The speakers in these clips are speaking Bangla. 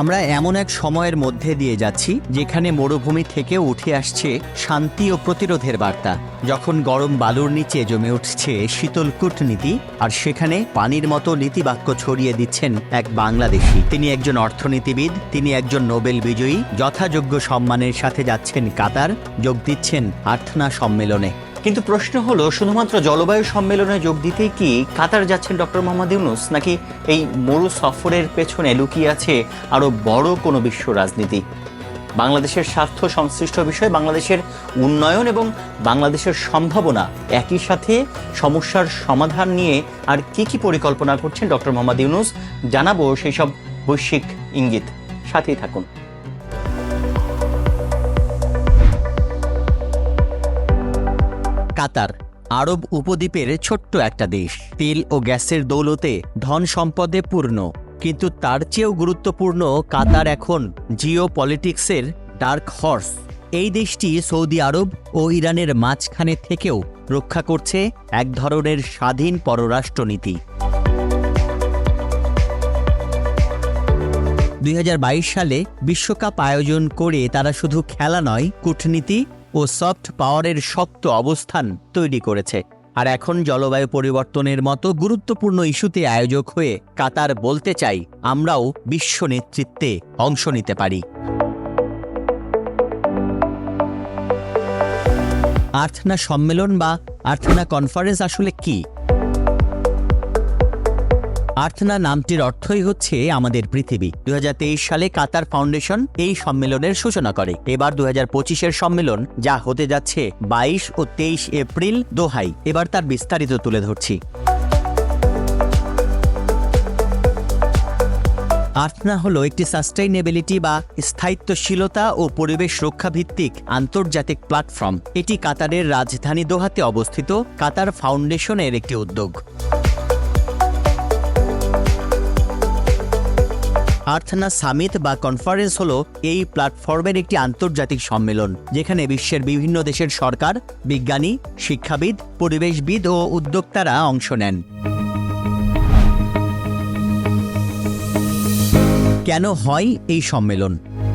আমরা এমন এক সময়ের মধ্যে দিয়ে যাচ্ছি, যেখানে মরুভূমি থেকেও উঠে আসছে শান্তি ও প্রতিরোধের বার্তা। যখন গরম বালুর নিচে জমে উঠছে শীতল কূটনীতি, আর সেখানে পানির মতো নীতিবাক্য ছড়িয়ে দিচ্ছেন এক বাংলাদেশি। তিনি একজন অর্থনীতিবিদ, তিনি একজন নোবেল বিজয়ী, যথাযোগ্য সম্মানের সাথে যাচ্ছেন কাতার, যোগ দিচ্ছেন আর্থনা সম্মেলনে। কিন্তু প্রশ্ন হলো, শুধুমাত্র জলবায়ু সম্মেলনে যোগ দিতেই কি কাতার যাচ্ছেন ডক্টর মোহাম্মদ ইউনুস? নাকি এই মরু সফরের পেছনে লুকিয়ে আছে আরও বড় কোনো বিশ্ব রাজনীতি? বাংলাদেশের স্বার্থ সংশ্লিষ্ট বিষয়, বাংলাদেশের উন্নয়ন এবং বাংলাদেশের সম্ভাবনা একই সাথে সমস্যার সমাধান নিয়ে আর কি কি পরিকল্পনা করছেন ডক্টর মোহাম্মদ ইউনুস? জানাব সেই সব বৈশ্বিক ইঙ্গিত। সাথেই থাকুন। কাতার, আরব উপদ্বীপের ছোট্ট একটা দেশ। তেল ও গ্যাসের দৌলতে ধন সম্পদে পূর্ণ, কিন্তু তার চেয়েও গুরুত্বপূর্ণ কাতার এখন জিও পলিটিক্সের ডার্ক হর্স। এই দেশটি সৌদি আরব ও ইরানের মাঝখানে থেকেও রক্ষা করছে এক ধরনের স্বাধীন পররাষ্ট্রনীতি। দুই হাজার বাইশ সালে বিশ্বকাপ আয়োজন করে তারা শুধু খেলা নয়, কূটনীতি ও সফট পাওয়ারের শক্ত অবস্থান তৈরি করেছে। আর এখন জলবায়ু পরিবর্তনের মতো গুরুত্বপূর্ণ ইস্যুতে আয়োজক হয়ে কাতার বলতে চাই, আমরাও বিশ্ব নেতৃত্বে অংশ নিতে পারি। আর্থনা সম্মেলন বা আর্থনা কনফারেন্স আসলে কি? আর্থনা নামটির অর্থই হচ্ছে আমাদের পৃথিবী। দু হাজার তেইশ সালে কাতার ফাউন্ডেশন এই সম্মেলনের সূচনা করে। এবার দু হাজার সম্মেলন, যা হতে যাচ্ছে বাইশ ও তেইশ এপ্রিল দোহাই। এবার তার বিস্তারিত তুলে ধরছি। আর্থনা হলো একটি সাস্টেইনেবিলিটি বা স্থায়িত্বশীলতা ও পরিবেশ রক্ষা ভিত্তিক আন্তর্জাতিক প্ল্যাটফর্ম। এটি কাতারের রাজধানী দোহাতে অবস্থিত কাতার ফাউন্ডেশনের একটি উদ্যোগ। আর্থনা সামিট বা কনফারেন্স হল এই প্ল্যাটফর্মের একটি আন্তর্জাতিক সম্মেলন, যেখানে বিশ্বের বিভিন্ন দেশের সরকার, বিজ্ঞানী, শিক্ষাবিদ, পরিবেশবিদ ও উদ্যোক্তারা অংশ নেন। কেন হয় এই সম্মেলন?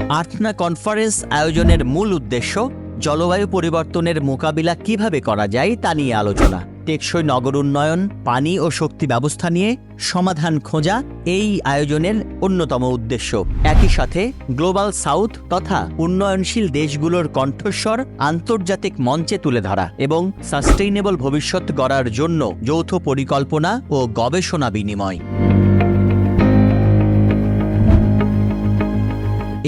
আর্থনা কনফারেন্স আয়োজনের মূল উদ্দেশ্য জলবায়ু পরিবর্তনের মোকাবিলা কীভাবে করা যায় তা নিয়ে আলোচনা। টেকসই নগর উন্নয়ন, পানি ও শক্তি ব্যবস্থা নিয়ে সমাধান খোঁজা এই আয়োজনের অন্যতম উদ্দেশ্য। একই সাথে গ্লোবাল সাউথ তথা উন্নয়নশীল দেশগুলোর কণ্ঠস্বর আন্তর্জাতিক মঞ্চে তুলে ধরা এবং সাস্টেইনেবল ভবিষ্যৎ গড়ার জন্য যৌথ পরিকল্পনা ও গবেষণা বিনিময়।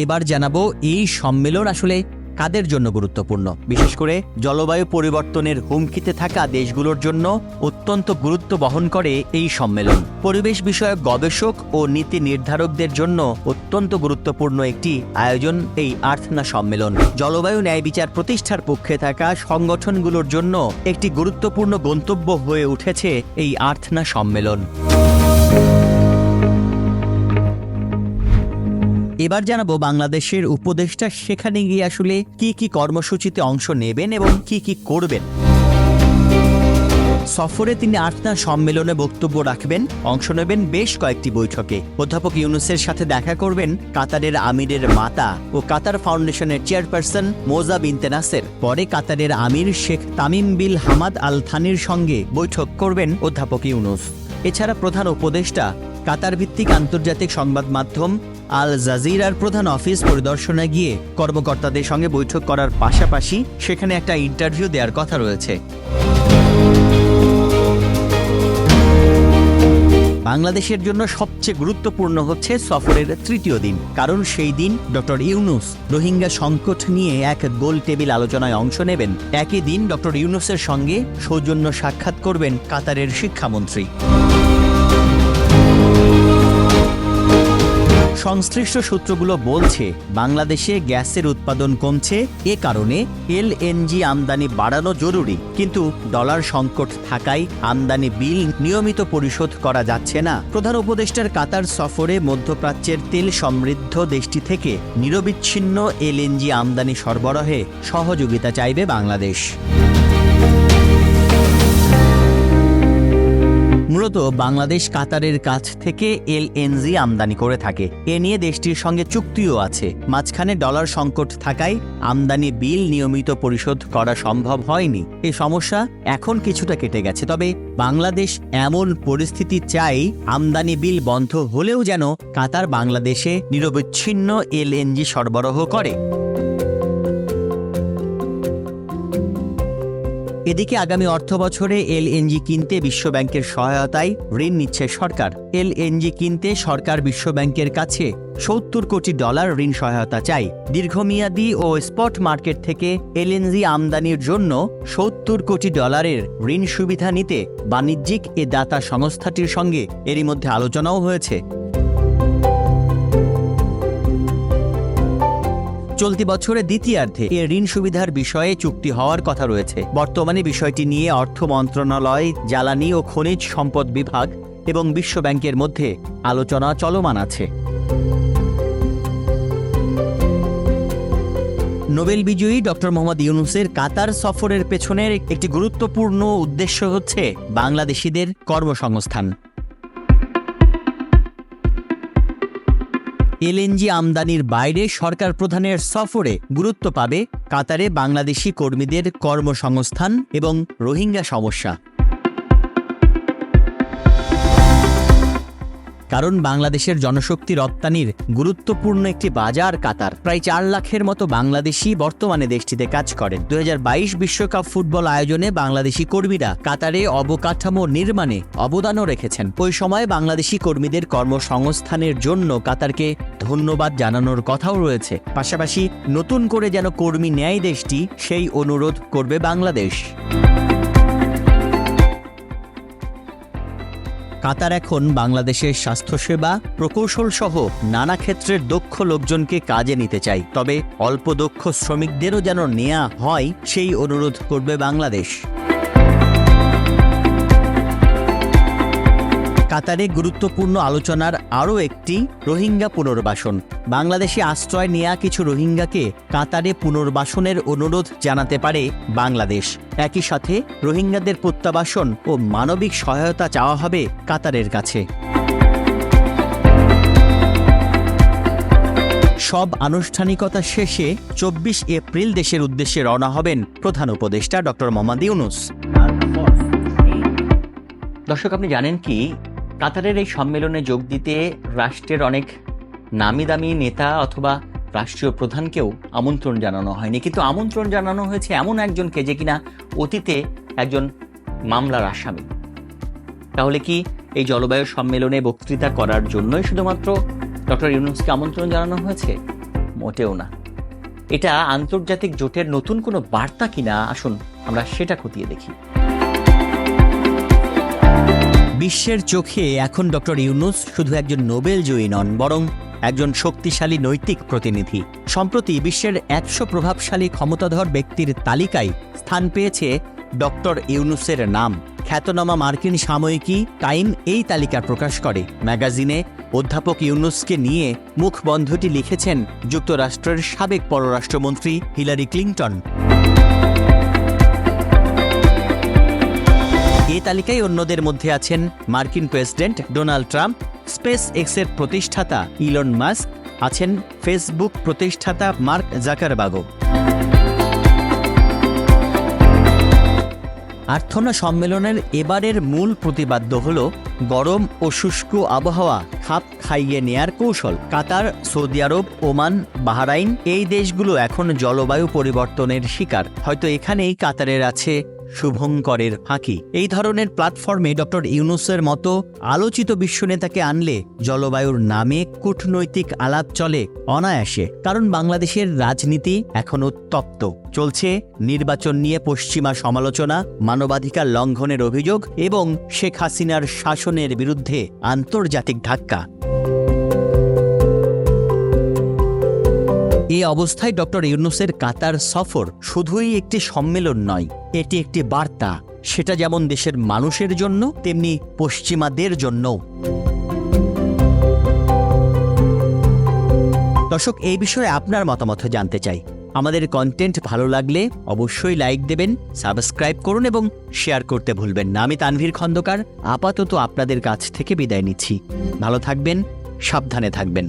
এবার জানাব এই সম্মেলন আসলে কাদের জন্য গুরুত্বপূর্ণ? বিশেষ করে জলবায়ু পরিবর্তনের হুমকিতে থাকা দেশগুলোর জন্য অত্যন্ত গুরুত্ব বহন করে এই সম্মেলন। পরিবেশ বিষয়ক গবেষক ও নীতি নির্ধারকদের জন্য অত্যন্ত গুরুত্বপূর্ণ একটি আয়োজন এই আর্থনা সম্মেলন। জলবায়ু ন্যায় বিচার প্রতিষ্ঠার পক্ষে থাকা সংগঠনগুলোর জন্য একটি গুরুত্বপূর্ণ গন্তব্য হয়ে উঠেছে এই আর্থনা সম্মেলন। এবার জানাব বাংলাদেশের উপদেষ্টা সেখানে গিয়ে আসলে কি কি কর্মসূচিতে অংশ নেবেন এবং কি কি করবেন। সফরে তিনি আর্থনা সম্মেলনে বক্তব্য রাখবেন। অংশ নেবেন বেশ কয়েকটি বৈঠকে। অধ্যাপক ইউনুসের সাথে দেখা করবেন কাতারের আমিরের মাতা ও কাতার ফাউন্ডেশনের চেয়ারপারসন মোজা বিনতে নাসের পরে কাতারের আমির Sheikh Tamim bin Hamad Al থানির সঙ্গে বৈঠক করবেন অধ্যাপক ইউনুস। এছাড়া প্রধান উপদেষ্টা কাতার ভিত্তিক আন্তর্জাতিক সংবাদ মাধ্যম আল জাজিরার প্রধান অফিস পরিদর্শনে গিয়ে কর্মকর্তাদের সঙ্গে বৈঠক করার পাশাপাশি সেখানে একটা ইন্টারভিউ দেওয়ার কথা রয়েছে। বাংলাদেশের জন্য সবচেয়ে গুরুত্বপূর্ণ হচ্ছে সফরের তৃতীয় দিন, কারণ সেই দিন ডক্টর ইউনুস রোহিঙ্গা সংকট নিয়ে এক গোল টেবিল আলোচনায় অংশ নেবেন। একই দিন ডক্টর ইউনুসের সঙ্গে সৌজন্য সাক্ষাৎ করবেন কাতারের শিক্ষামন্ত্রী। সংশ্লিষ্ট সূত্রগুলো বলছে, বাংলাদেশে গ্যাসের উৎপাদন কমছে, এ কারণে এলএনজি আমদানি বাড়ানো জরুরি। কিন্তু ডলার সংকট থাকায় আমদানি বিল নিয়মিত পরিশোধ করা যাচ্ছে না। প্রধান উপদেষ্টার কাতার সফরে মধ্যপ্রাচ্যের তেল সমৃদ্ধ দেশটি থেকে নিরবিচ্ছিন্ন এলএনজি আমদানি সরবরাহে সহযোগিতা চাইবে বাংলাদেশ। মূলত বাংলাদেশ কাতারের কাছ থেকে এলএনজি আমদানি করে থাকে। এ নিয়ে দেশটির সঙ্গে চুক্তিও আছে। মাঝখানে ডলার সংকট থাকায় আমদানি বিল নিয়মিত পরিশোধ করা সম্ভব হয়নি। এই সমস্যা এখন কিছুটা কেটে গেছে, তবে বাংলাদেশ এমন পরিস্থিতি চাই আমদানি বিল বন্ধ হলেও যেন কাতার বাংলাদেশে নিরবচ্ছিন্ন এলএনজি সরবরাহ করে। এদিকে আগামী অর্থ বছরে এলএনজি কিনতে বিশ্বব্যাংকের সহায়তায় ঋণ নিচ্ছে সরকার। এলএনজি কিনতে সরকার বিশ্বব্যাংকের কাছে সত্তর কোটি ডলার ঋণ সহায়তা চাই। দীর্ঘমেয়াদী ও স্পট মার্কেট থেকে এলএনজি আমদানির জন্য সত্তর কোটি ডলারের ঋণ সুবিধা নিতে বাণিজ্যিক এ দাতা সংস্থাটির সঙ্গে এরই মধ্যে আলোচনাও হয়েছে। চলতি বছরের দ্বিতীয়ার্ধে এ ঋণ সুবিধার বিষয়ে চুক্তি হওয়ার কথা রয়েছে। বর্তমানে বিষয়টি নিয়ে অর্থ মন্ত্রণালয়, জ্বালানি ও খনিজ সম্পদ বিভাগ এবং বিশ্ব ব্যাংকের মধ্যে আলোচনা চলমান আছে। নোবেল বিজয়ী ডক্টর মোহাম্মদ ইউনুসের কাতার সফরের পেছনের একটি গুরুত্বপূর্ণ উদ্দেশ্য হচ্ছে বাংলাদেশিদের কর্মসংস্থান। এলএনজি আমদানির বাইরে সরকার প্রধানের সফরে গুরুত্ব পাবে কাতারে বাংলাদেশি কর্মীদের কর্মসংস্থান এবং রোহিঙ্গা সমস্যা। কারণ বাংলাদেশের জনশক্তি রপ্তানির গুরুত্বপূর্ণ একটি বাজার কাতার। প্রায় চার লাখের মতো বাংলাদেশি বর্তমানে দেশটিতে কাজ করেন। দু বিশ্বকাপ ফুটবল আয়োজনে বাংলাদেশি কর্মীরা কাতারে অবকাঠামো নির্মাণে অবদানও রেখেছেন। ওই সময় বাংলাদেশি কর্মীদের কর্মসংস্থানের জন্য কাতারকে ধন্যবাদ জানানোর কথাও রয়েছে। পাশাপাশি নতুন করে যেন কর্মী নেয় দেশটি, সেই অনুরোধ করবে বাংলাদেশ। কাতার এখন বাংলাদেশের স্বাস্থ্যসেবা প্রকৌশল সহ নানা ক্ষেত্রের দক্ষ লোকজনকে কাজে নিতে চাই তবে অল্প দক্ষ শ্রমিকদেরও যেন নেয়া হয়, সেই অনুরোধ করবে বাংলাদেশ। কাতারে গুরুত্বপূর্ণ আলোচনার আরও একটি রোহিঙ্গা পুনর্বাসন। বাংলাদেশে আশ্রয় নেয়া কিছু রোহিঙ্গাকে কাতারে পুনর্বাসনের অনুরোধ জানাতে পারে বাংলাদেশ। একই সাথে রোহিঙ্গাদের প্রত্যাবাসন ও মানবিক সহায়তা চাওয়া হবে কাতারের কাছে। সব আনুষ্ঠানিকতা শেষে চব্বিশ এপ্রিল দেশের উদ্দেশ্যে রওনা হবেন প্রধান উপদেষ্টা ডক্টর মোহাম্মদ ইউনুস। দর্শক, আপনি জানেন কি? কাতারের এই সম্মেলনে যোগ দিতে রাষ্ট্রের অনেক নামি দামি নেতা অথবা রাষ্ট্রীয় প্রধানকেও আমন্ত্রণ জানানো হয়নি। কিন্তু আমন্ত্রণ জানানো হয়েছে এমন একজনকে যে কিনা অতীতে একজন মামলার আসামি। তাহলে কি এই জলবায়ু সম্মেলনে বক্তৃতা করার জন্যই শুধুমাত্র ডক্টর ইউনুসকে আমন্ত্রণ জানানো হয়েছে? মোটেও না। এটা আন্তর্জাতিক জোটের নতুন কোনো বার্তা কিনা? আসুন আমরা সেটা খতিয়ে দেখি। বিশ্বের চোখে এখন ডক্টর ইউনুস শুধু একজন নোবেল জয়ী নন, বরং একজন শক্তিশালী নৈতিক প্রতিনিধি। সম্প্রতি বিশ্বের একশো প্রভাবশালী ক্ষমতাধর ব্যক্তির তালিকায় স্থান পেয়েছে ডক্টর ইউনুসের নাম। খ্যাতনামা মার্কিন সাময়িকী টাইম এই তালিকা প্রকাশ করে। ম্যাগাজিনে অধ্যাপক ইউনুসকে নিয়ে মুখবন্ধটি লিখেছেন যুক্তরাষ্ট্রের সাবেক পররাষ্ট্রমন্ত্রী হিলারি ক্লিন্টন। এ তালিকায় অন্যদের মধ্যে আছেন মার্কিন প্রেসিডেন্ট ডোনাল্ড ট্রাম্প, স্পেস এক্সের প্রতিষ্ঠাতা ইলন মাস্ক, আছেন ফেসবুক প্রতিষ্ঠাতা মার্ক জাকারবাগো আর্থনা সম্মেলনের এবারের মূল প্রতিবাদ্য হল গরম ও শুষ্ক আবহাওয়া, খাপ খাইয়ে নেয়ার কৌশল। কাতার, সৌদি আরব, ওমান, বাহরাইন, এই দেশগুলো এখন জলবায়ু পরিবর্তনের শিকার। হয়তো এখানেই কাতারের আছে শুভঙ্করের ফাঁকি। এই ধরনের প্ল্যাটফর্মে ডক্টর ইউনুসের মতো আলোচিত বিশ্বনেতাকে আনলে জলবায়ুর নামে কূটনৈতিক আলাপ চলে অনায়াসে, কারণ বাংলাদেশের রাজনীতি এখন উত্তপ্ত চলছে নির্বাচন নিয়ে পশ্চিমা সমালোচনা, মানবাধিকার লঙ্ঘনের অভিযোগ এবং শেখ হাসিনার শাসনের বিরুদ্ধে আন্তর্জাতিক ধাক্কা। এই অবস্থায় ডক্টর ইউনুসের কাতার সফর শুধুই একটি সম্মেলন নয়, এটি একটি বার্তা। সেটা যেমন দেশের মানুষের জন্য, তেমনি পশ্চিমাদের জন্যও। দর্শক, এই বিষয়ে আপনার মতামত জানতে চাই। আমাদের কন্টেন্ট ভালো লাগলে অবশ্যই লাইক দেবেন সাবস্ক্রাইব করুন এবং শেয়ার করতে ভুলবেন না। আমি তানভীর খন্দকার, আপাতত আপনাদের কাছ থেকে বিদায় নিচ্ছি। ভালো থাকবেন, সাবধানে থাকবেন।